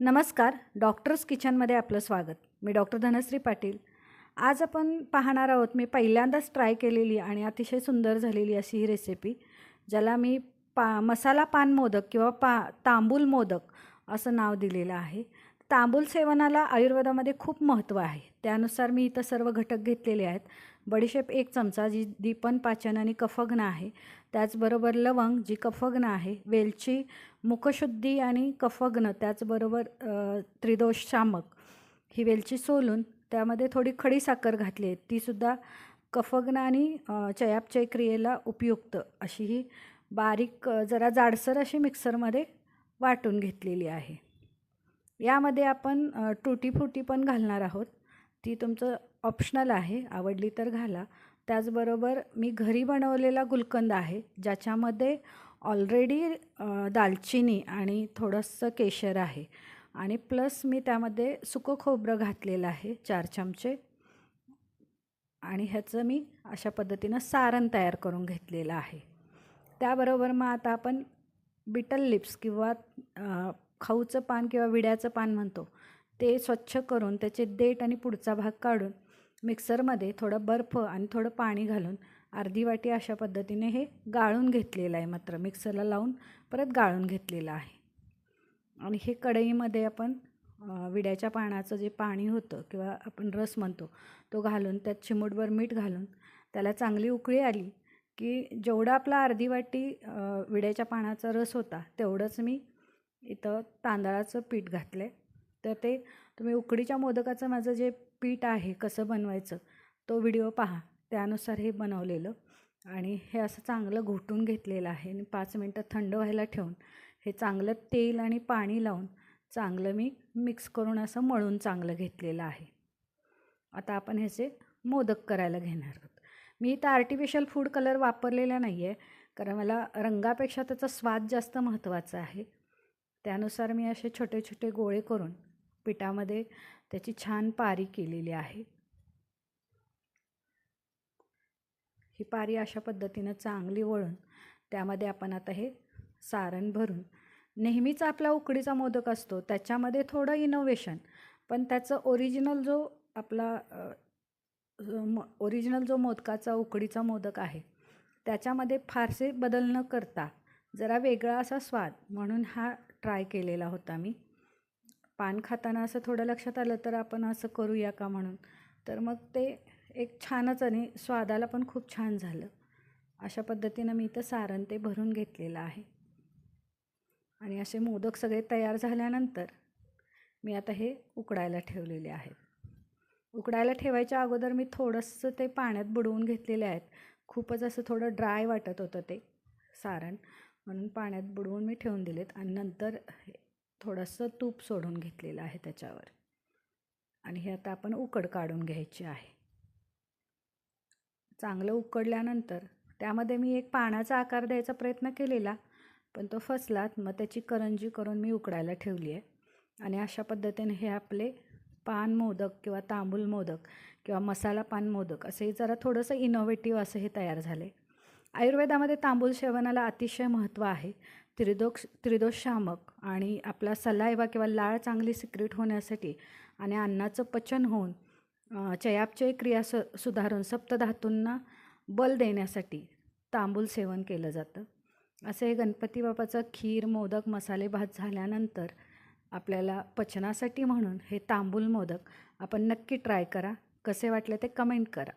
नमस्कार डॉक्टर्स किचनमध्ये आपलं स्वागत. मी डॉक्टर धनश्री पाटील. आज आपण पाहणार आहोत मी पहिल्यांदाच ट्राय केलेली आणि अतिशय सुंदर झालेली अशी ही रेसिपी ज्याला मी पा मसाला पान मोदक किंवा पा तांबूल मोदक असं नाव दिलेलं आहे. तांबूल सेवनाला आयुर्वेदामध्ये खूप महत्त्व आहे. त्यानुसार मी इथं सर्व घटक घेतलेले आहेत. बडीशेप एक चमचा जी दीपन पाचन आणि कफग्न आहे. त्याचबरोबर लवंग जी कफग्न आहे. वेलची मुखशुद्धी आणि कफग्न त्याचबरोबर त्रिदोष शामक. ही वेलची सोलून त्यामध्ये थोडी खडीसाखर घातली आहे. तीसुद्धा कफग्न आणि चयापचय क्रियेला उपयुक्त अशी ही बारीक जरा जाडसर अशी मिक्सरमध्ये वाटून घेतलेली आहे. यामध्ये आपण अ, टुटी पण घालणार आहोत. ती तुमचं ऑप्शनल आहे आवडली तर घाला. त्याचबरोबर मी घरी बनवलेला गुलकंद आहे ज्याच्यामध्ये ऑलरेडी दालचिनी आणि थोडंसं केशर आहे. आणि प्लस मी त्यामध्ये सुकं खोबरं घातलेलं आहे चार चमचे. आणि ह्याचं मी अशा पद्धतीनं सारण तयार करून घेतलेलं आहे. त्याबरोबर मग आता आपण बिटल लिप्स किंवा खाऊचं पान किंवा विड्याचं पान म्हणतो ते स्वच्छ करून त्याचे देठ आणि पुढचा भाग काढून मिक्सरमध्ये थोडं बर्फ आणि थोडं पाणी घालून अर्धी वाटी अशा पद्धतीने हे गाळून घेतलेलं आहे मात्र. मिक्सरला लावून परत गाळून घेतलेलं आहे. आणि हे कढईमध्ये आपण विड्याच्या पानाचं जे पाणी होतं किंवा आपण रस म्हणतो तो घालून त्यात चिमूटभर मीठ घालून त्याला चांगली उकळी आली की जेवढा आपला अर्धी वाटी विड्याच्या पानाचा रस होता तेवढंच मी इथं तांदळाचं पीठ घातलं आहे तर ते तुम्ही उकडीच्या मोदकाचं माझं जे पीठ आहे कसं बनवायचं तो व्हिडिओ पहा. त्यानुसार हे बनवलेलं. आणि हे असं चांगलं घोटून घेतलेलं आहे. आणि पाच मिनटं थंड व्हायला ठेवून हे चांगलं तेल आणि पाणी लावून चांगलं मी मिक्स करून असं मळून चांगलं घेतलेलं आहे. आता आपण ह्याचे मोदक करायला घेणार आहोत. मी इथं आर्टिफिशियल फूड कलर वापरलेला नाही आहे कारण मला रंगापेक्षा त्याचा स्वाद जास्त महत्त्वाचा आहे. त्यानुसार मी असे छोटे छोटे गोळे करून पिठामध्ये त्याची छान पारी केलेली आहे. ही पारी अशा पद्धतीनं चांगली वळून त्यामध्ये आपण आता हे सारण भरून नेहमीचा आपला उकडीचा मोदक असतो त्याच्यामध्ये थोडं इनोव्हेशन पण त्याचं ओरिजिनल जो आपला ओरिजिनल जो मोदकाचा उकडीचा मोदक आहे त्याच्यामध्ये फारसे बदल न करता जरा वेगळा असा स्वाद म्हणून हा ट्राय केलेला होता मी. पान खाताना असं थोडं लक्षात आलं तर आपण असं करूया का म्हणून. तर मग ते एक छानच आणि स्वादाला पण खूप छान झालं. अशा पद्धतीनं मी इथं सारण ते भरून घेतलेलं आहे. आणि असे मोदक सगळे तयार झाल्यानंतर मी आता हे उकडायला ठेवलेले आहेत. उकडायला ठेवायच्या अगोदर मी थोडंसं ते पाण्यात बुडवून घेतलेले आहेत. खूपच असं थोडं ड्राय वाटत होतं ते सारण. म्हणून पाण्यात बुडवून मी ठेवून दिलेत आणि नंतर थोडंसं तूप सोडून घेतलेलं आहे त्याच्यावर. आणि हे आता आपण उकड काढून घ्यायची आहे. चांगलं उकडल्यानंतर त्यामध्ये मी एक पानाचा आकार द्यायचा प्रयत्न केलेला पण तो फसलात. मग त्याची करंजी करून मी उकडायला ठेवली आहे. आणि अशा पद्धतीने हे आपले पान मोदक किंवा तांबूल मोदक किंवा मसाला पान मोदक असे जरा थोडंसं इनोव्हेटिव्ह असं हे तयार झाले. आयुर्वेदामध्ये तांबूल सेवनाला अतिशय महत्त्व आहे. त्रिदोष त्रिदोष शामक आणि आपला सलायवा किंवा लाळ चांगली सिक्रेट होण्यासाठी आणि अन्नाचं पचन होऊन चयापचय क्रिया स सुधारून सप्तधातूंना बल देण्यासाठी तांबूल सेवन केलं जातं. असे गणपती बाप्पाचं खीर मोदक मसाले भात झाल्यानंतर आपल्याला पचनासाठी म्हणून हे तांबूल मोदक आपण नक्की ट्राय करा. कसे वाटले ते कमेंट करा.